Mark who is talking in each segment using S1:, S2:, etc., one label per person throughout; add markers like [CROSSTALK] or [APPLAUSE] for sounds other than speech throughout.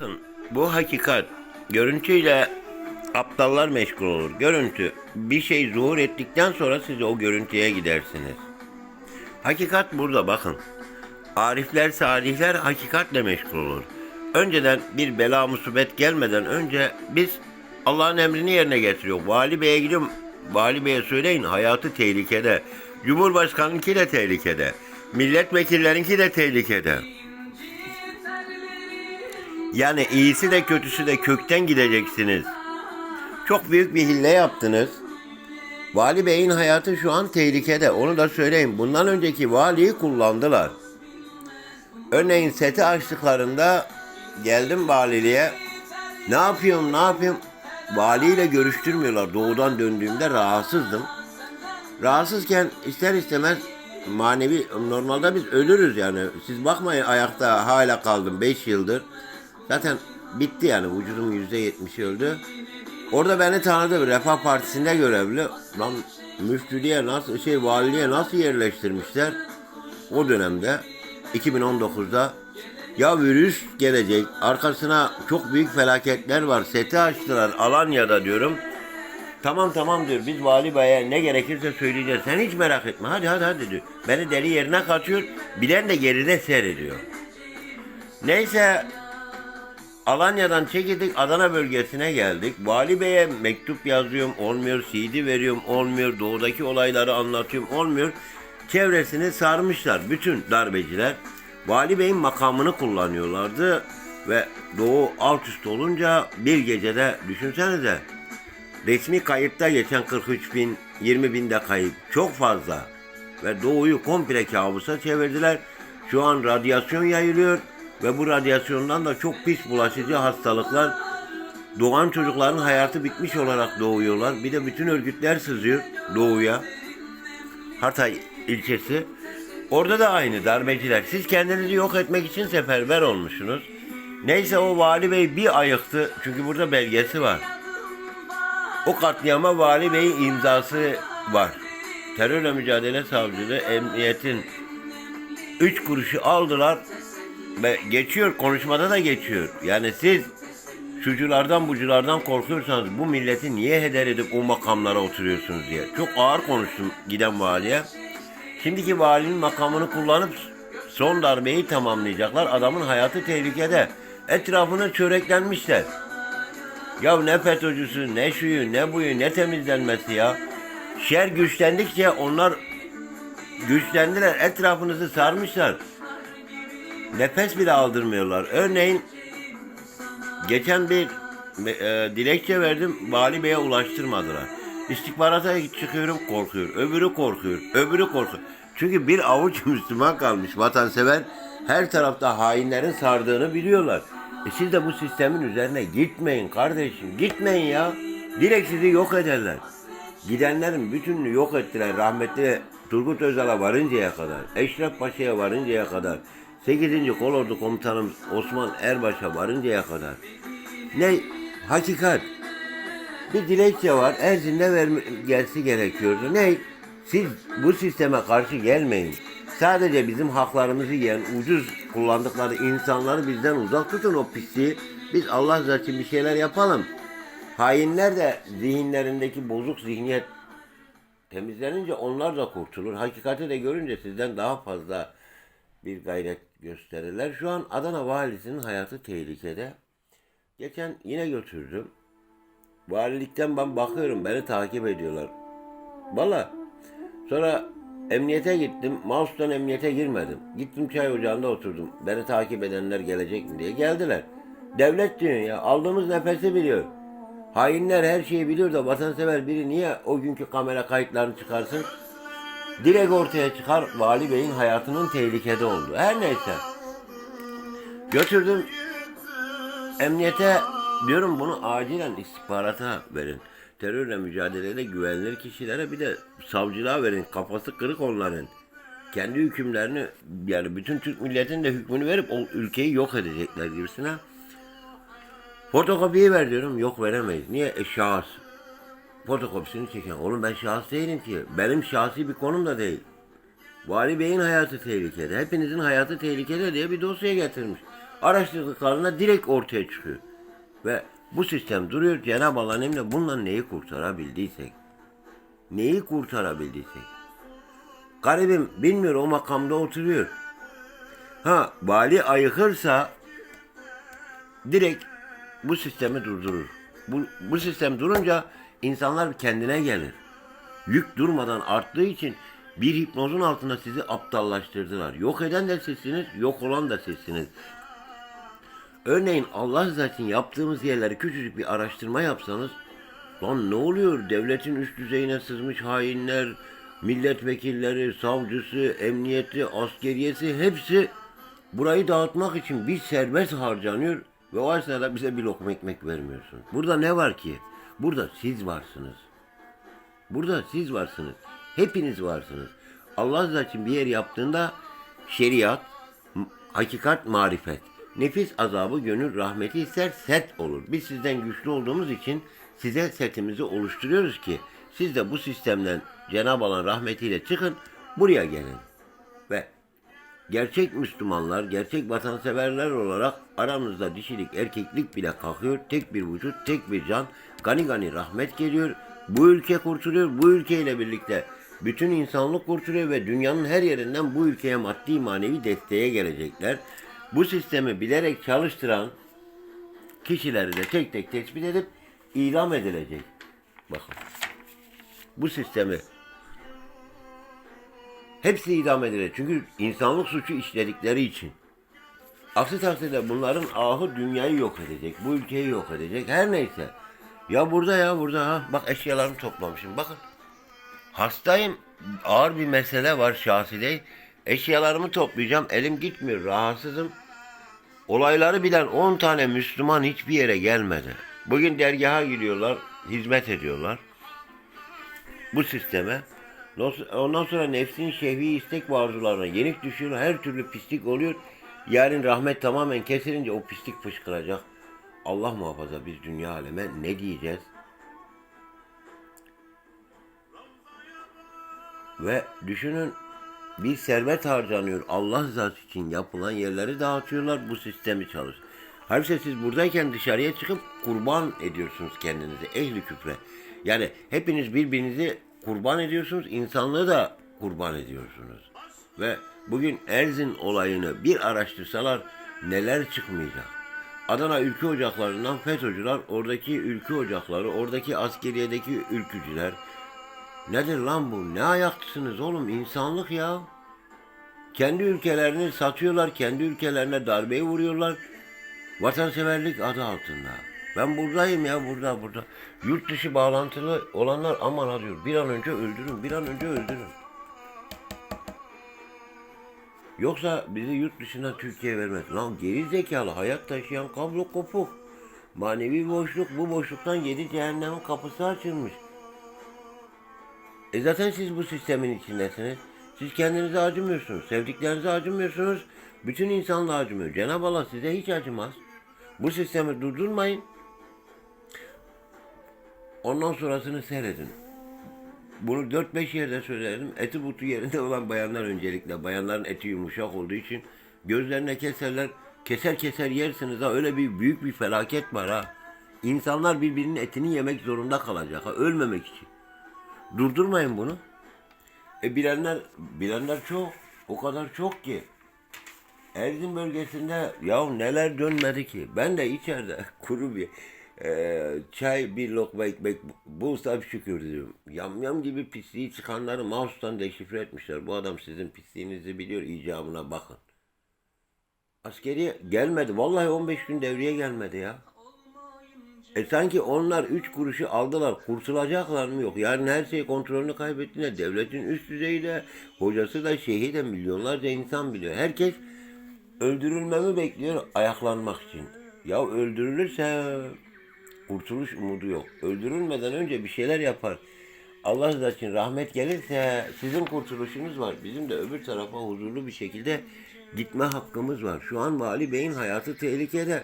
S1: Bakın bu hakikat. Görüntüyle aptallar meşgul olur. Görüntü bir şey zuhur ettikten sonra siz o görüntüye gidersiniz. Hakikat burada bakın. Arifler, salihler hakikatle meşgul olur. Önceden bir bela musibet gelmeden önce biz Allah'ın emrini yerine getiriyor. Vali Bey'e gidiyorum. Vali Bey'e söyleyin hayatı tehlikede. Cumhurbaşkanınki de tehlikede. Milletvekillerinki de tehlikede. Yani iyisi de kötüsü de kökten gideceksiniz. Çok büyük bir hille yaptınız. Vali Bey'in hayatı şu an tehlikede. Onu da söyleyeyim. Bundan önceki valiyi kullandılar. Örneğin seti açtıklarında geldim valiliğe. Ne yapıyorum ne yapayım? Valiyle görüştürmüyorlar. Doğudan döndüğümde rahatsızdım. Rahatsızken ister istemez manevi normalde biz ölürüz yani. Siz bakmayın ayakta hala kaldım 5 yıldır. Zaten bitti yani vücudum yüzde yetmişi öldü. Orada beni tanıdı Refah Partisi'nde görevli. Lan müftülüğe nasıl şey valiliğe nasıl yerleştirmişler? O dönemde 2019'da ya virüs gelecek arkasına çok büyük felaketler var seti açtılar Alanya'da diyorum. Tamam tamam diyor biz vali beye ne gerekirse söyleyeceğiz sen hiç merak etme hadi hadi hadi diyor. Beni deli yerine katıyor bilen de geride seyrediyor. Neyse Alanya'dan çekildik Adana bölgesine geldik. Vali Bey'e mektup yazıyorum olmuyor, CD veriyorum olmuyor, doğudaki olayları anlatıyorum olmuyor. Çevresini sarmışlar bütün darbeciler. Vali Bey'in makamını kullanıyorlardı ve doğu alt üst olunca bir gecede düşünsenize resmi kayıpta geçen 43 bin, 20 binde kayıp çok fazla. Ve doğuyu komple kabusa çevirdiler. Şu an radyasyon yayılıyor ve bu radyasyondan da çok pis bulaşıcı hastalıklar doğan çocukların hayatı bitmiş olarak doğuyorlar. Bir de bütün örgütler sızıyor doğuya. Hatay ilçesi. Orada da aynı darbeciler. Siz kendinizi yok etmek için seferber olmuşsunuz. Neyse o vali bey bir ayıktı. Çünkü burada belgesi var. O katliama vali beyin imzası var. Terörle mücadele savcılığı emniyetin üç kuruşu aldılar geçiyor konuşmada da geçiyor. Yani siz şuculardan buculardan korkuyorsanız bu milleti niye heder edip o makamlara oturuyorsunuz diye. Çok ağır konuştum giden valiye. Şimdiki valinin makamını kullanıp son darbeyi tamamlayacaklar. Adamın hayatı tehlikede. Etrafını çöreklenmişler. Ya ne FETÖ'cüsü, ne şuyu, ne buyu, ne temizlenmesi ya. Şer güçlendikçe onlar güçlendiler, etrafınızı sarmışlar. Nefes bile aldırmıyorlar. Örneğin geçen bir e, dilekçe verdim, vali beye ulaştırmadılar. İstihbarata çıkıyorum korkuyor, öbürü korkuyor, öbürü korkuyor. Çünkü bir avuç [LAUGHS] Müslüman kalmış vatansever her tarafta hainlerin sardığını biliyorlar. E siz de bu sistemin üzerine gitmeyin kardeşim, gitmeyin ya. Direkt sizi yok ederler. Gidenlerin bütününü yok ettiler rahmetli Turgut Özal'a varıncaya kadar, Eşref Paşa'ya varıncaya kadar, 8. Kolordu Komutanımız Osman Erbaş'a varıncaya kadar. Ne? Hakikat. Bir dilekçe var. Erzin'de verme, gelsi gerekiyordu. Ne? Siz bu sisteme karşı gelmeyin. Sadece bizim haklarımızı yiyen ucuz kullandıkları insanları bizden uzak tutun o pisliği. Biz Allah rızası için bir şeyler yapalım. Hainler de zihinlerindeki bozuk zihniyet temizlenince onlar da kurtulur. Hakikati de görünce sizden daha fazla bir gayret gösterirler. Şu an Adana valisinin hayatı tehlikede. Geçen yine götürdüm. Valilikten ben bakıyorum beni takip ediyorlar. Valla. Sonra emniyete gittim. Mouse'dan emniyete girmedim. Gittim çay ocağında oturdum. Beni takip edenler gelecek mi diye. Geldiler. Devlet diyor ya aldığımız nefesi biliyor. Hainler her şeyi biliyor da vatansever biri niye o günkü kamera kayıtlarını çıkarsın? Direkt ortaya çıkar Vali Bey'in hayatının tehlikede olduğu. Her neyse. Götürdüm emniyete diyorum bunu acilen istihbarata verin. Terörle mücadelede güvenilir kişilere bir de savcılığa verin. Kafası kırık onların. Kendi hükümlerini yani bütün Türk milletinin de hükmünü verip o ülkeyi yok edecekler gibisine. Fotokopiyi ver diyorum. Yok veremeyiz. Niye? E şahıs. Fotokopisini çeken. Oğlum ben şahıs değilim ki. Benim şahsi bir konum da değil. Vali Bey'in hayatı tehlikede. Hepinizin hayatı tehlikede diye bir dosya getirmiş. Araştırdıklarında direkt ortaya çıkıyor. Ve bu sistem duruyor. Cenab-ı Allah'ın emri bundan neyi kurtarabildiysek. Neyi kurtarabildiysek. Garibim bilmiyor o makamda oturuyor. Ha vali ayıkırsa direkt bu sistemi durdurur. Bu, bu sistem durunca insanlar kendine gelir. Yük durmadan arttığı için bir hipnozun altında sizi aptallaştırdılar. Yok eden de sizsiniz, yok olan da sizsiniz. Örneğin Allah zaten yaptığımız yerleri küçücük bir araştırma yapsanız lan ne oluyor devletin üst düzeyine sızmış hainler, milletvekilleri, savcısı, emniyeti, askeriyesi hepsi burayı dağıtmak için bir serbest harcanıyor ve o esnada bize bir lokma ekmek vermiyorsun. Burada ne var ki? Burada siz varsınız. Burada siz varsınız. Hepiniz varsınız. Allah zaten bir yer yaptığında şeriat, hakikat, marifet. Nefis azabı, gönül rahmeti ister sert olur. Biz sizden güçlü olduğumuz için size setimizi oluşturuyoruz ki siz de bu sistemden Cenab-ı Allah'ın rahmetiyle çıkın, buraya gelin. Gerçek Müslümanlar, gerçek vatanseverler olarak aramızda dişilik, erkeklik bile kalkıyor. Tek bir vücut, tek bir can. Gani gani rahmet geliyor. Bu ülke kurtuluyor. Bu ülkeyle birlikte bütün insanlık kurtuluyor ve dünyanın her yerinden bu ülkeye maddi manevi desteğe gelecekler. Bu sistemi bilerek çalıştıran kişileri de tek tek tespit edip idam edilecek. Bakın. Bu sistemi Hepsi idam edilir. Çünkü insanlık suçu işledikleri için. Aksi takdirde bunların ahı dünyayı yok edecek. Bu ülkeyi yok edecek. Her neyse. Ya burada ya burada ha. Bak eşyalarımı toplamışım. Bakın. Hastayım. Ağır bir mesele var şahsi değil. Eşyalarımı toplayacağım. Elim gitmiyor. Rahatsızım. Olayları bilen 10 tane Müslüman hiçbir yere gelmedi. Bugün dergaha gidiyorlar. Hizmet ediyorlar bu sisteme. Ondan sonra nefsin şehvi istek ve arzularına yenik düşüyor. Her türlü pislik oluyor. Yarın rahmet tamamen kesilince o pislik fışkıracak. Allah muhafaza biz dünya aleme ne diyeceğiz? Ve düşünün bir servet harcanıyor. Allah rızası için yapılan yerleri dağıtıyorlar. Bu sistemi çalış. Halbuki siz buradayken dışarıya çıkıp kurban ediyorsunuz kendinizi. Ehli küfre. Yani hepiniz birbirinizi kurban ediyorsunuz. insanlığı da kurban ediyorsunuz. Ve bugün Erzin olayını bir araştırsalar neler çıkmayacak. Adana ülke ocaklarından FETÖ'cüler, oradaki ülke ocakları, oradaki askeriyedeki ülkücüler. Nedir lan bu? Ne ayaklısınız oğlum? İnsanlık ya. Kendi ülkelerini satıyorlar, kendi ülkelerine darbeyi vuruyorlar. Vatanseverlik adı altında. Ben buradayım ya burada burada. Yurt dışı bağlantılı olanlar aman ha. Bir an önce öldürün, bir an önce öldürün. Yoksa bizi yurt dışına Türkiye vermez. Lan geri zekalı hayat taşıyan kablo kopuk. Manevi boşluk bu boşluktan yedi cehennemin kapısı açılmış. E zaten siz bu sistemin içindesiniz. Siz kendinize acımıyorsunuz. Sevdiklerinize acımıyorsunuz. Bütün insanlığa acımıyor. Cenab-ı Allah size hiç acımaz. Bu sistemi durdurmayın. Ondan sonrasını seyredin. Bunu 4-5 yerde söyledim. Eti butu yerinde olan bayanlar öncelikle. Bayanların eti yumuşak olduğu için gözlerine keserler. Keser keser yersiniz ha. Öyle bir büyük bir felaket var ha. İnsanlar birbirinin etini yemek zorunda kalacak ha. Ölmemek için. Durdurmayın bunu. E bilenler, bilenler çok. O kadar çok ki. Erzin bölgesinde ya neler dönmedi ki. Ben de içeride [LAUGHS] kuru bir e, çay bir lokma ekmek bulsam şükür diyorum. Yamyam gibi pisliği çıkanları mouse'tan deşifre etmişler. Bu adam sizin pisliğinizi biliyor icabına bakın. Askeriye gelmedi. Vallahi 15 gün devreye gelmedi ya. E sanki onlar 3 kuruşu aldılar. Kurtulacaklar mı yok? Yani her şey kontrolünü kaybettiğinde devletin üst düzeyde hocası da şeyhi de milyonlarca insan biliyor. Herkes öldürülmemi bekliyor ayaklanmak için. Ya öldürülürse kurtuluş umudu yok. Öldürülmeden önce bir şeyler yapar. Allah rızası için rahmet gelirse sizin kurtuluşunuz var. Bizim de öbür tarafa huzurlu bir şekilde gitme hakkımız var. Şu an Vali Bey'in hayatı tehlikede.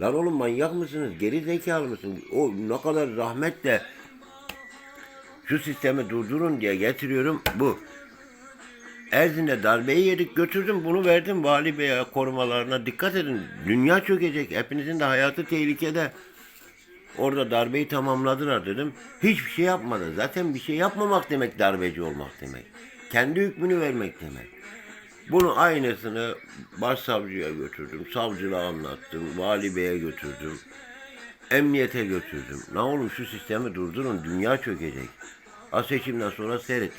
S1: Lan oğlum manyak mısınız? Geri zekalı mısınız? O ne kadar rahmetle şu sistemi durdurun diye getiriyorum bu. Erzin'de darbeyi yedik götürdüm bunu verdim vali beye korumalarına dikkat edin. Dünya çökecek hepinizin de hayatı tehlikede. Orada darbeyi tamamladılar dedim. Hiçbir şey yapmadı. Zaten bir şey yapmamak demek darbeci olmak demek. Kendi hükmünü vermek demek. Bunu aynısını başsavcıya götürdüm. Savcılığa anlattım. Vali beye götürdüm. Emniyete götürdüm. Ne olur şu sistemi durdurun. Dünya çökecek. Az seçimden sonra seyret.